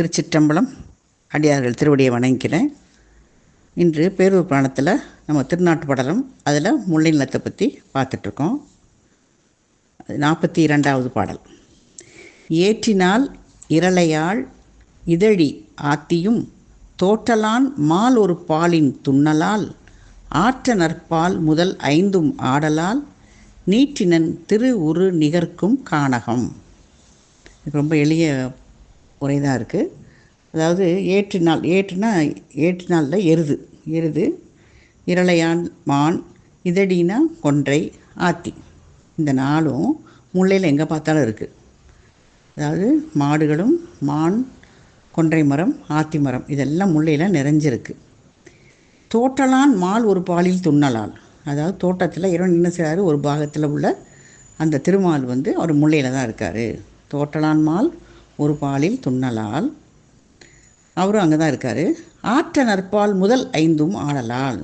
திருச்சிற்றம்பலம் அடியார்கள் திருவடியை வணங்கிக்கிறேன். இன்று பேரூர் புராணத்தில் நம்ம திருநாட்டு படலம் அதில் முல்லை நிலத்தை பற்றி பார்த்துட்ருக்கோம். அது நாற்பத்தி இரண்டாவது பாடல். ஏற்றினால் இரளையாள் இதழி ஆத்தியும் தோற்றலான் மால் ஒரு பாலின் துண்ணலால் ஆற்ற நற்பால் முதல் ஐந்தும் ஆடலால் நீட்டினன் திரு உரு நிகர்க்கும் காணகம் இது ரொம்ப எளிய உரை தான் இருக்குது அதாவது ஏற்று நாள் ஏற்றுனா நாளில் எருது. எருது இரளையான் மான் இதடினா கொன்றை ஆத்தி. இந்த நாளும் முல்லையில் எங்கே பார்த்தாலும் இருக்குது அதாவது மாடுகளும் மான் கொன்றை மரம் ஆத்தி மரம் இதெல்லாம் முல்லையில் நிறைஞ்சிருக்கு. தோட்டலான் மால் ஒரு பாலில் துண்ணலால். அதாவது தோட்டத்தில் இறைவன் என்ன செய்கிறாரு ஒரு பாகத்தில் உள்ள அந்த திருமால் வந்து அவர் முல்லையில் தான் இருக்கார். தோட்டலான் மால் ஒரு பாலில் துண்ணலால். அவரும் அங்கே தான் இருக்கார். ஆற்ற நற்பால் முதல் ஐந்தும் ஆடலால்.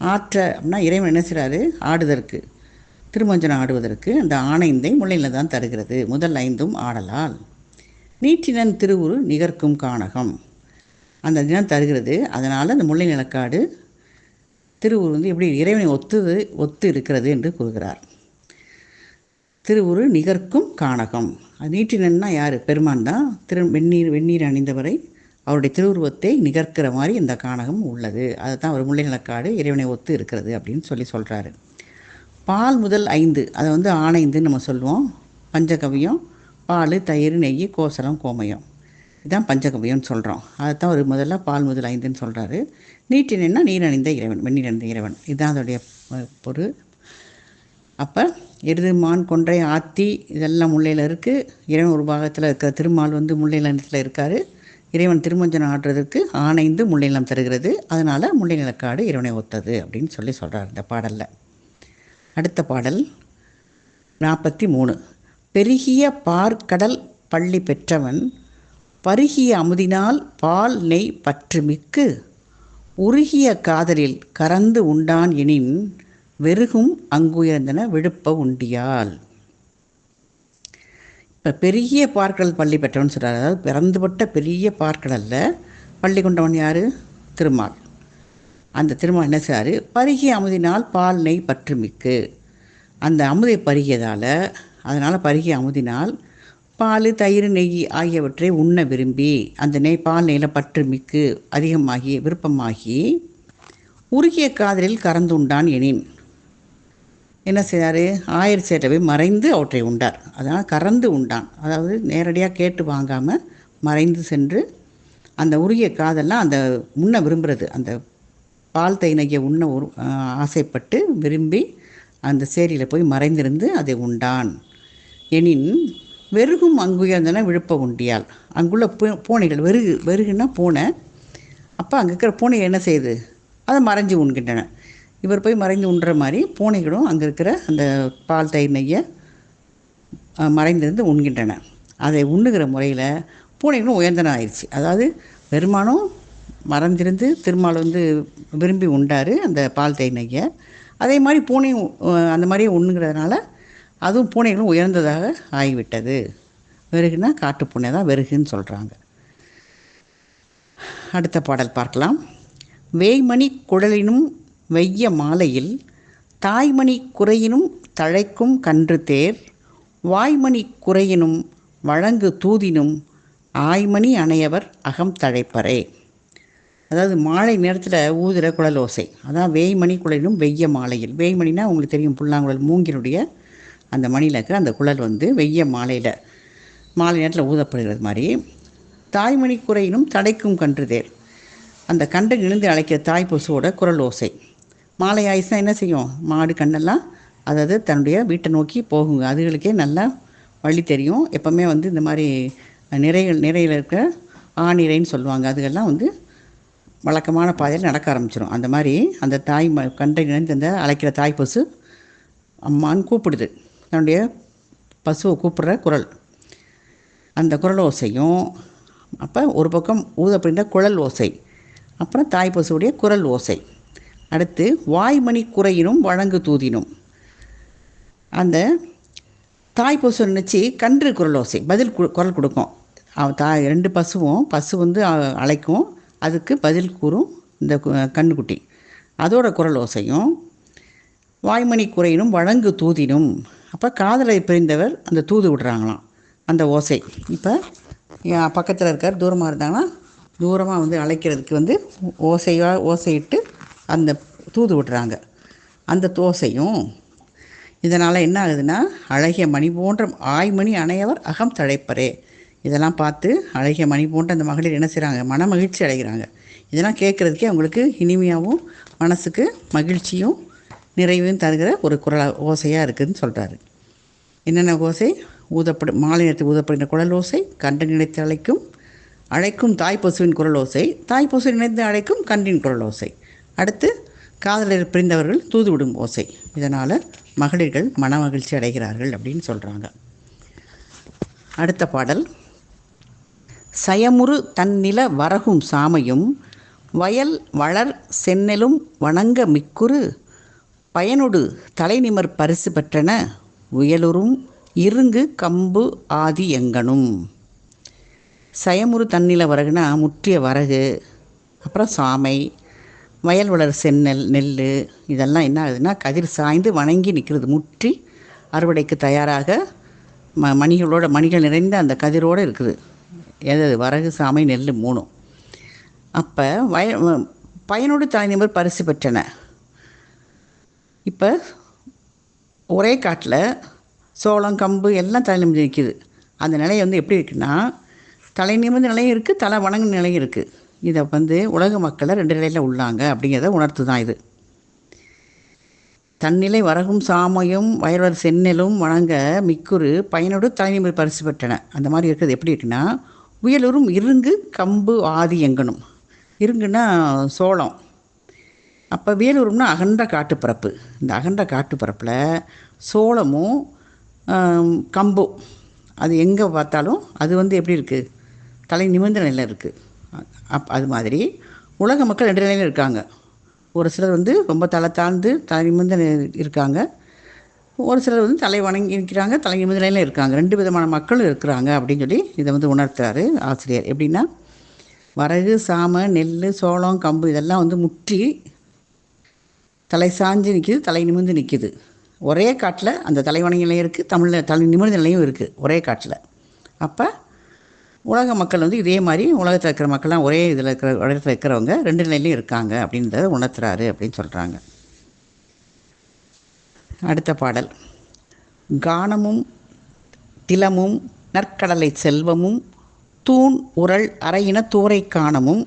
ஆற்ற அப்படின்னா இறைவன் என்ன செய்கிறாரு ஆடுதற்கு. திருமஞ்சனம் ஆடுவதற்கு அந்த ஆணைந்தை முல்லையில் தான் தருகிறது. முதல் ஐந்தும் ஆடலால். நீற்றினன் திருவுரு நிகர்க்கும் காணகம் அந்த தினம் தருகிறது. அதனால் அந்த முல்லை நிலக்காடு திருவுரு வந்து எப்படி இறைவனை ஒத்து ஒத்து இருக்கிறது என்று கூறுகிறார். திருவுரு நிகர்க்கும் காணகம் நீட்டினன்னா யார்? பெருமான் தான். திரு வெந்நீர் வெந்நீர் அணிந்தவரை அவருடைய திருவுருவத்தை நிகர்க்கிற மாதிரி இந்த காணகம் உள்ளது. அதை தான் அவர் முல்லை நிலக்காடு இறைவனை ஒத்து இருக்கிறது அப்படின்னு சொல்லி சொல்கிறாரு பால் முதல் ஐந்து அதை வந்து ஆணைந்துன்னு நம்ம சொல்லுவோம். பஞ்சகவியம் பால் தயிர் நெய் கோசலம் கோமயம். இதுதான் பஞ்சகவியம்னு சொல்கிறோம் அதை தான் ஒரு முதல்ல பால் முதல் ஐந்துன்னு சொல்கிறாரு நீட்டினா நீர் அணிந்த இறைவன் வெந்நீர் அணிந்த இறைவன். இதுதான் அதோடைய பொருள். அப்போ எருது மான் கொன்றை ஆத்தி இதெல்லாம் முல்லையில் இருக்குது இறைவன் ஒரு பாகத்தில் இருக்கிற திருமால் வந்து முல்லை நிலத்தில் இருக்கார். இறைவன் திருமஞ்சனம் ஆடுறதுக்கு ஆணைந்து முல்லை நிலம் தருகிறது. அதனால் முல்லை நிலக்காடு இறைவனை ஒத்தது அப்படின்னு சொல்லி சொல்கிறார் இந்த பாடலில். அடுத்த பாடல் நாற்பத்தி மூணு பெருகிய பார்க்கடல் பள்ளி பெற்றவன் பருகிய அமுதினால் பால் நெய் பற்றுமிக்கு உருகிய காதலில் கறந்து உண்டான் எனின் வெறுகும் அங்குயர்ந்தன விழுப்ப உண்டியால். இப்போ பெரிய பார்க்கடல் பள்ளி பெற்றவன் சொல்கிறார் அதாவது பிறந்துபட்ட பெரிய பார்க்கடலில் பள்ளி கொண்டவன் யார்? திருமால். அந்த திருமால் என்ன செய்றாரு? பருகிய அமுதினால் பால் நெய் பற்றுமிக்கு. அந்த அமுதை பருகியதால் அதனால் பருகிய அமுதினால் பால் தயிர் நெய் ஆகியவற்றை உண்ண விரும்பி அந்த நெய் பால் நெய்யில் பற்று மிக்கு அதிகமாகி விருப்பமாகி உருகிய காதலில் கறந்துண்டான் எனின். என்ன செய்தார்? ஆயிரம் சேட்டவை மறைந்து அவற்றை உண்டார். அதனால் கறந்து உண்டான். அதாவது நேரடியாக கேட்டு வாங்காமல் மறைந்து சென்று அந்த உருகிய காதெல்லாம் அந்த உண்ண விரும்புகிறது அந்த பால் தைநகையை உண்ண ஒரு ஆசைப்பட்டு விரும்பி அந்த சேரியில் போய் மறைந்திருந்து அதை உண்டான். எனின் வெறுகும் அங்குயர்ந்தன விழுப்ப உண்டியால். அங்குள்ள பூ பூனைகள் வெறுகு வெறுகுன்னா பூனை. அப்போ அங்கே இருக்கிற பூனை என்ன செய்யுது? அதை மறைஞ்சு உண்கின்றன. இவர் போய் மறைந்து உண்ற மாதிரி பூனைகளும் அங்கே இருக்கிற அந்த பால் தயிர் நெய்யை மறைந்திருந்து உண்கின்றன. அதை உண்ணுகிற முறையில் பூனைகளும் உயர்ந்தன ஆயிடுச்சு. அதாவது பெருமானும் மறைந்திருந்து திருமால் வந்து விரும்பி உண்டார் அந்த பால் தயிர் நெய்யை. அதே மாதிரி பூனையும் அந்த மாதிரியே உண்ணுங்கிறதுனால அதுவும் பூனைகளும் உயர்ந்ததாக ஆகிவிட்டது. வெறுகுனா காட்டு பூனை தான் வெறுகுன்னு சொல்கிறாங்க அடுத்த பாடல் பார்க்கலாம். வேய்மணி குழலினும் வெய்ய மாலையில் தாய்மணி குறையினும் தழைக்கும் கன்று தேர் வாய்மணி குறையினும் வழங்கு தூதினும் ஆய்மணி அணையவர் அகம் தழைப்பரே. அதாவது மாலை நேரத்தில் ஊதுற குழல் ஓசை அதான் வேய்மணி குழலினும் வெய்ய மாலையில். வேய்மணினா உங்களுக்கு தெரியும் புல்லாங்குழல் மூங்கினுடைய அந்த மணியில் இருக்கிற அந்த குழல் வந்து வெய்ய மாலையில் மாலை நேரத்தில் ஊதப்படுகிறது மாதிரி. தாய்மணி குறையினும் தடைக்கும் கன்று தேர். அந்த கண்டை நினைந்து அழைக்கிற தாய் பசுவோட குரல் ஓசை மாலை ஆயிடுச்சுனா என்ன செய்யும்? மாடு கண்ணெல்லாம் அதாவது தன்னுடைய வீட்டை நோக்கி போகுங்க. அதுகளுக்கே நல்லா வழி தெரியும். எப்போவுமே வந்து இந்த மாதிரி நிறைகள் நிறையில் இருக்கிற ஆணிரைன்னு சொல்லுவாங்க. அதுகெல்லாம் வந்து வழக்கமான பாதையில் நடக்க ஆரம்பிச்சிடும் அந்த மாதிரி அந்த தாய் ம கண்டை நினைந்து அந்த அழைக்கிற தாய் பசு அம்மான்னு கூப்பிடுது. தன்னுடைய பசுவை கூப்பிடுற குரல். அந்த குரல் ஓசையும் அப்போ ஒரு பக்கம் ஊத அப்படின்ற குழல் ஓசை. அப்புறம் தாய் பசுவுடைய குரல் ஓசை. அடுத்து வாய்மணி குறையினும் வழங்கு தூதினும். அந்த தாய் பசு நினச்சி கன்று குரல் ஓசை பதில் கு குரல் கொடுக்கும். அவன் ரெண்டு பசுவும் பசு வந்து அழைக்கும். அதுக்கு பதில் கூறும் இந்த கண்ணுக்குட்டி கன்றுக்குட்டி. அதோட குரல் ஓசையும் வாய்மணி குறையினும் வழங்கு தூதினும். அப்போ காதலை பிரிந்தவர் அந்த தூது விடுறாங்களாம் அந்த ஓசை. இப்போ பக்கத்தில் இருக்கார் தூரமாக இருந்தாங்கன்னா தூரமாக வந்து அழைக்கிறதுக்கு வந்து ஓசையாக ஓசையிட்டு அந்த தூது விடுறாங்க அந்த தோசையும் இதனால் என்ன ஆகுதுன்னா அழகிய மணி போன்ற ஆய்மணி அணையவர் அகம் தழைப்பரே. இதெல்லாம் பார்த்து அழகிய மணி போன்ற அந்த மகளிர் என்ன செய்கிறாங்க மன மகிழ்ச்சி அடைகிறாங்க. இதெல்லாம் கேட்குறதுக்கே அவங்களுக்கு இனிமையாகவும் மனசுக்கு மகிழ்ச்சியும் நிறைவையும் தருகிற ஒரு குரல் ஓசையாக இருக்குதுன்னு சொல்கிறாரு என்னென்ன ஓசை? ஊதப்படும் மாலை நேரத்தில் ஊதப்படுகிற குரல் ஓசை கண்டு நினைத்து அழைக்கும் அழைக்கும் தாய் பசுவின் குரல் ஓசை தாய் பசு நினைத்து அழைக்கும் கன்றின் குரல் ஓசை. அடுத்து காதலர் பிரிந்தவர்கள் தூதுவிடும் ஓசை. இதனால் மகளிர்கள் மன மகிழ்ச்சி அடைகிறார்கள் அப்படின்னு சொல்கிறாங்க அடுத்த பாடல். சயமுறு தன்னில வரகும் சாமையும் வயல் வளர் சென்னலும் வணங்க மிக்குறு பயனொடு தலைநிமர் பரிசு பெற்றன உயலுறும் இருங்கு கம்பு ஆதி எங்கனும். சயமுறு தன்னில வரகுனா முற்றிய வரகு அப்புறம் சாமை வயல் வளர் செந்நெல் நெல் இதெல்லாம் என்ன ஆகுதுன்னா கதிர் சாய்ந்து வணங்கி நிற்கிறது முற்றி அறுவடைக்கு தயாராக ம மணிகளோட மணிகள் நிறைந்த அந்த கதிரோடு இருக்குது. எது வரகு சாமை நெல் மூணும். அப்போ வய பையனோடு தலைநிபர் பரிசு பெற்றன. இப்போ ஒரே காட்டில் சோளம் கம்பு எல்லாம் தலை நிமிர்ந்து நிற்கிது அந்த நிலை வந்து எப்படி இருக்குன்னா தலை நிமிர்ந்த நிலையும் இருக்குது தலை வணங்கும் நிலையும் இருக்குது இதை வந்து உலக மக்களை ரெண்டு நிலையில் உள்ளாங்க அப்படிங்கிறத உணர்த்து தான் இது. தன்னிலை வரகும் சாமையும் வயல்வர் செந்நிலும் வணங்க மிக்குறு பயனோடு தலைநிமை பரிசு பெற்றன. அந்த மாதிரி இருக்கிறது எப்படி இருக்குன்னா உயலூரும் இருங்கு கம்பு ஆதி எங்கனும் இருங்குன்னா சோளம். அப்போ வேலூரும்னா அகன்ற காட்டுப்பரப்பு இந்த அகன்ற காட்டுப்பரப்பில் சோளமும் கம்பும். அது எங்கே பார்த்தாலும் அது வந்து எப்படி இருக்குது தலை நிமிர்ந்த நிலை இருக்குது அப் அது மாதிரி உலக மக்கள் ரெண்டு நிலையிலும் இருக்காங்க. ஒரு சிலர் வந்து ரொம்ப தலை தாழ்ந்து தலை நிமிர்ந்த இருக்காங்க. ஒரு சிலர் வந்து தலை வணங்கி இருக்கிறாங்க தலை நிமிர்ந்த நிலையில் இருக்காங்க. ரெண்டு விதமான மக்களும் இருக்கிறாங்க அப்படின்னு சொல்லி இதை வந்து உணர்த்துறாரு ஆசிரியர். எப்படின்னா வரகு சாமை நெல் சோளம் கம்பு இதெல்லாம் வந்து முற்றி தலை சாஞ்சு நிற்கிது தலை நிமிர்ந்து நிற்கிது ஒரே காட்டில் அந்த தலைவணி நிலையம் இருக்குது தமிழில் தலை நிமிர்ந்த நிலையும் இருக்குது ஒரே காட்டில். அப்போ உலக மக்கள் வந்து இதே மாதிரி உலகத்தில் இருக்கிற மக்கள்லாம் ஒரே இதில் இருக்கிற இடத்துல இருக்கிறவங்க ரெண்டு நிலையிலையும் இருக்காங்க அப்படின்றத உணர்த்துறாரு அப்படின்னு சொல்கிறாங்க அடுத்த பாடல். கானமும் திலமும் நற்கடலை செல்வமும் தூண் உரள் அறையின தூரை காணமும்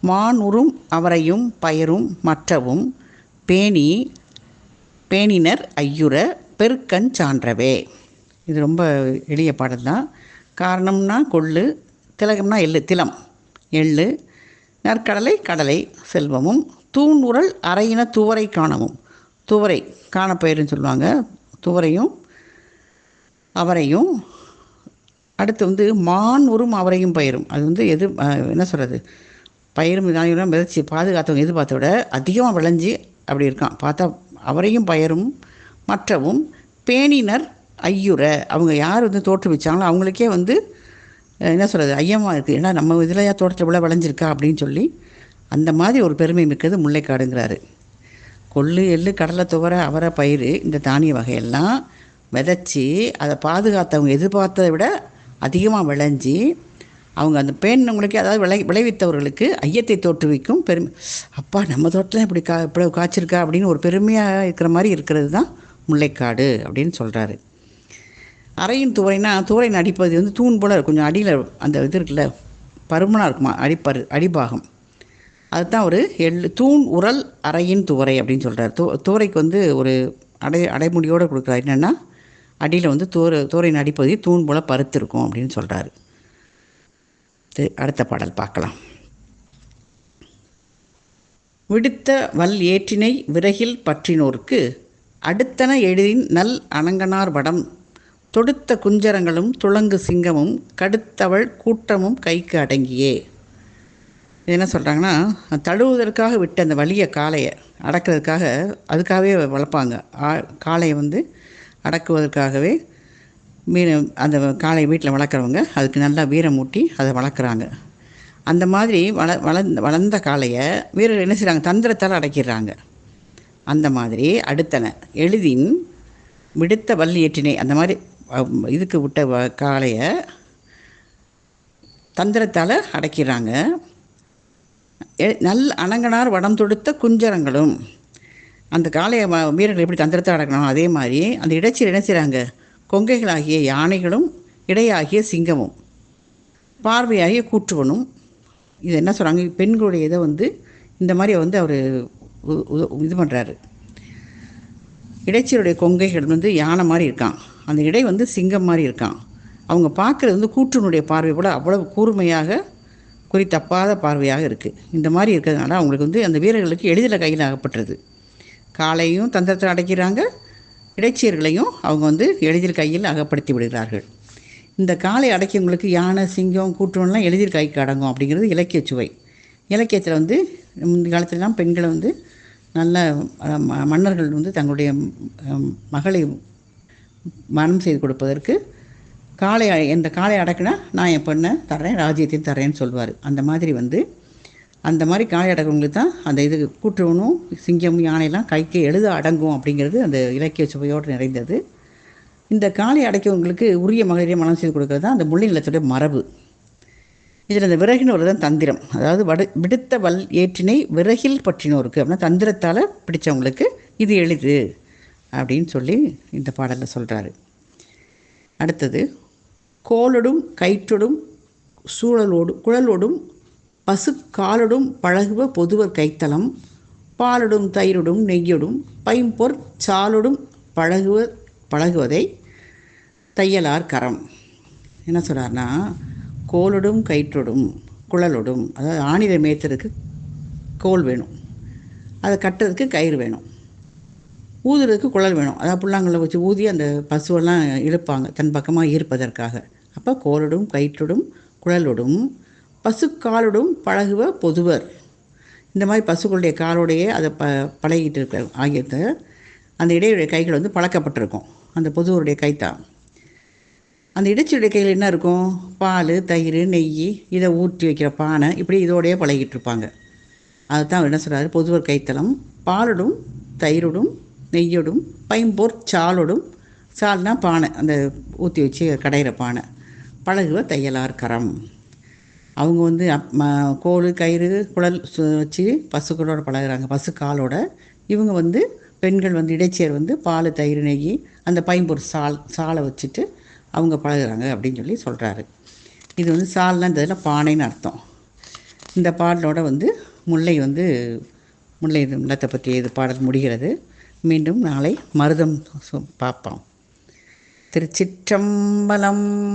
மானுறும் அவரையும் பயரும் மற்றவும் பேணி பேணினர் ஐயுற பெருக்கண் சான்றவே. இது ரொம்ப எளிய பாடல் தான். காரணம்னா கொள்ளு திலகம்னா எள்ளு திலம். எள்ளு நற்கடலை கடலை செல்வமும் தூண் உரல் அரையின துவரை காணவும். துவரை காணப்பயிருன்னு சொல்லுவாங்க. துவரையும் அவரையும் அடுத்து வந்து மான் உரும் அவரையும் பயிரும். அது வந்து எது என்ன சொல்கிறது பயிரும் தானியம் விதைச்சி பாதுகாத்தவங்க எதிர்பார்த்த விட அதிகமாக விளைஞ்சி அப்படி இருக்கான். பார்த்தா அவரையும் பயிரும் மற்றவும் பேணினர் ஐயுரை அவங்க யார் வந்து தோற்றுவிச்சாங்களோ அவங்களுக்கே வந்து என்ன சொல்கிறது ஐயமாக இருக்குது ஏன்னா நம்ம இதில் தோட்டத்தில் இவ்வளோ விளைஞ்சிருக்கா அப்படின்னு சொல்லி அந்த மாதிரி ஒரு பெருமை மிக்கது முல்லைக்காடுங்கிறாரு. கொள்ளு எள்ளு கடலை துவர அவரை பயிர் இந்த தானிய வகையெல்லாம் விதைச்சி அதை பாதுகாத்தவங்க எதிர்பார்த்ததை விட அதிகமாக விளைஞ்சி அவங்க அந்த பேணினவங்களுக்கே அதாவது விளை விளைவித்தவர்களுக்கு ஐயத்தை தோற்றுவிக்கும் பெருமை. அப்பா நம்ம தோட்டத்தில் இப்படி கா இப்படி காய்ச்சிருக்கா அப்படின்னு ஒரு பெருமையாக இருக்கிற மாதிரி இருக்கிறது தான் முல்லைக்காடு அப்படின்னு சொல்கிறாரு அறையின் துவரைனா துவரையின் அடிப்பகுதி வந்து தூண் போல் கொஞ்சம் அடியில் அந்த இது இருக்குல்ல பருமனாக இருக்குமா அடிப்பரு அடிபாகம் அதுதான் ஒரு எள் தூண் உரல் அறையின் துவரை அப்படின்னு சொல்கிறார் தோ துவரைக்கு வந்து ஒரு அடை அடைமுடியோடு கொடுக்குறாரு. என்னென்னா அடியில் வந்து தூர தூரையின் அடிப்பகுதி தூண் போல் பருத்திருக்கும் அப்படின்னு சொல்கிறாரு அடுத்த பாடல் பார்க்கலாம். விடுத்த வல் ஏற்றினை விறகில் பற்றினோர்க்கு அடுத்தன எழிலின் நல் அணங்கனார் வடம் தொடுத்த குஞ்சரங்களும் துளங்கு சிங்கமும் கடுத்தவள் கூட்டமும் கைக்கு அடங்கியே. இது என்ன சொல்கிறாங்கன்னா தழுவுவதற்காக விட்ட அந்த வலிய காளையை அடக்கிறதுக்காக அதுக்காகவே வளர்ப்பாங்க. ஆ காளையை வந்து அடக்குவதற்காகவே மீன் அந்த காளை வீட்டில் வளர்க்குறவங்க அதுக்கு நல்லா வீரம் ஊட்டி அதை வளர்க்குறாங்க. அந்த மாதிரி வள வளர்ந்த வளர்ந்த காளையை வீரர்கள் என்ன செய்கிறாங்க தந்திரத்தால் அடக்கிடுறாங்க. அந்த மாதிரி அடுத்தன எளிதின் விடுத்த வள்ளி ஏற்றினை அந்த மாதிரி இதுக்கு விட்ட வ- காளையை தந்திரத்தால் அடக்கிடுறாங்க. எ- நல்ல அணங்கனார் வடம் தொடுத்த குஞ்சரங்களும் அந்த காளையை வ- வீரர்கள் எப்படி தந்திரத்தை அடக்கணும் அதே மாதிரி அந்த இடைச்சியில் என்ன செய்கிறாங்க கொங்கைகளாகிய யானைகளும் இடையாகிய சிங்கமும் பார்வையாகிய கூற்றுவனும் இது என்ன சொல்கிறாங்க பெண்களுடைய இதை வந்து இந்த மாதிரி வந்து அவர் இது பண்ணுறாரு இடைச்சியருடைய கொங்கைகள் வந்து யானை மாதிரி இருக்கான். அந்த இடை வந்து சிங்கம் மாதிரி இருக்கான். அவங்க பார்க்குறது வந்து கூற்றுனுடைய பார்வை கூட அவ்வளவு கூர்மையாக குறி தப்பாத பார்வையாக இருக்குது இந்த மாதிரி இருக்கிறதுனால அவங்களுக்கு வந்து அந்த வீரர்களுக்கு எளிதில் கையில் ஆகப்பட்டுருது காலையும் தந்திரத்தில் அடைக்கிறாங்க. இடைச்சியர்களையும் அவங்க வந்து எளிதில் கையில் அகப்படுத்தி விடுகிறார்கள். இந்த காலை அடைக்கவங்களுக்கு யானை சிங்கம் கூட்டுவன்லாம் எளிதில் கைக்கு அடங்கும் அப்படிங்கிறது இலக்கிய சுவை. இலக்கியத்தில் வந்து முந்தைய காலத்துலலாம் பெண்களை வந்து நல்ல ம- மன்னர்கள் வந்து தங்களுடைய மகளை மனம் செய்து கொடுப்பதற்கு காலை இந்த காலை அடக்குனா நான் என் பொண்ணை தரேன் ராஜ்யத்தையும் தரேன்னு சொல்லுவார் அந்த மாதிரி வந்து அந்த மாதிரி காளை அடக்கிறவங்களுக்கு தான் அந்த இது கூட்டுறவனும் சிங்கம் யானையெல்லாம் கைக்கு எழுத அடங்கும் அப்படிங்கிறது அந்த இலக்கிய சுவையோடு நிறைந்தது. இந்த காலை அடைக்கவங்களுக்கு உரிய மகளிரையும் மனம் செய்து கொடுக்கறது தான் அந்த முள்ளி நிலத்துடைய மரபு. இதில் இந்த விறகினோர் தான் தந்திரம். அதாவது வடு விடுத்த வல் ஏற்றினை விறகில் பற்றினோருக்கு. அப்படின்னா தந்திரத்தால் பிடிச்சவங்களுக்கு இது எளிது. அப்படின்னு சொல்லி இந்த பாடலில் சொல்கிறாரு அடுத்தது கோலோடும் கயிற்றொடும் சூழலோடு குழலோடும் பசு காலோடும் பழகுவ பொதுவர் கைத்தலம் பாலோடும் தயிரொடும் நெய்யொடும் பைம்பொற் சாலொடும் பழகுவ பழகுவதை தையலார் கரம். என்ன சொல்கிறாருன்னா கோலொடும் கயிற்றொடும் குழலொடும் அதாவது ஆணிதை மேய்த்ததுக்கு கோல் வேணும். அதை கட்டுறதுக்கு கயிறு வேணும். ஊதுறதுக்கு குழல் வேணும். அதாவது புல்லாங்களை வச்சு ஊதி அந்த பசுவெல்லாம் இழுப்பாங்க. தன் பக்கமாக ஈர்ப்பதற்காக. அப்போ கோலடும் கயிற்றோடும் குழலோடும் பசுக்காலோடும் பழகுவ பொதுவர். இந்த மாதிரி பசுக்களுடைய காலோடையே அதை ப பழகிட்டு இருக்க ஆகியத அந்த இடையுடைய கைகள் வந்து பழக்கப்பட்டிருக்கும். அந்த பொதுவருடைய கைத்தான் அந்த இடைச்சியுடைய கையில் என்ன இருக்கும்? பால் தயிர் நெய் இதை ஊற்றி வைக்கிற பானை இப்படி இதோடையே பழகிட்டு இருப்பாங்க. அதுதான் அவர் என்ன சொல்கிறாரு பொதுவர் கைத்தளம். பாலோடும் தயிரோடும் நெய்யோடும் பைம்போர் சாலோடும் சால்னா பானை அந்த ஊற்றி வச்சு கடையிற பானை. பழகுவ தையலார் கரம். அவங்க வந்து கோல் கயிறு குழல் சு- வச்சு பசுக்களோட பழகுறாங்க. பசு காலோட. இவங்க வந்து பெண்கள் வந்து இடைச்சேர் வந்து பால் தயிர் நெய் அந்த பைம்பொற் சால் சாலை வச்சுட்டு அவங்க பழகுறாங்க அப்படின்னு சொல்லி சொல்கிறாரு இது வந்து சால்னா இந்த இதில் பானைன்னு அர்த்தம். இந்த பாடலோட வந்து முல்லை வந்து முல்லை இது நிலத்தை பற்றி இது பாடல் முடிகிறது. மீண்டும் நாளை மருதம் சு- பார்ப்போம். திருச்சிற்றம்பலம்.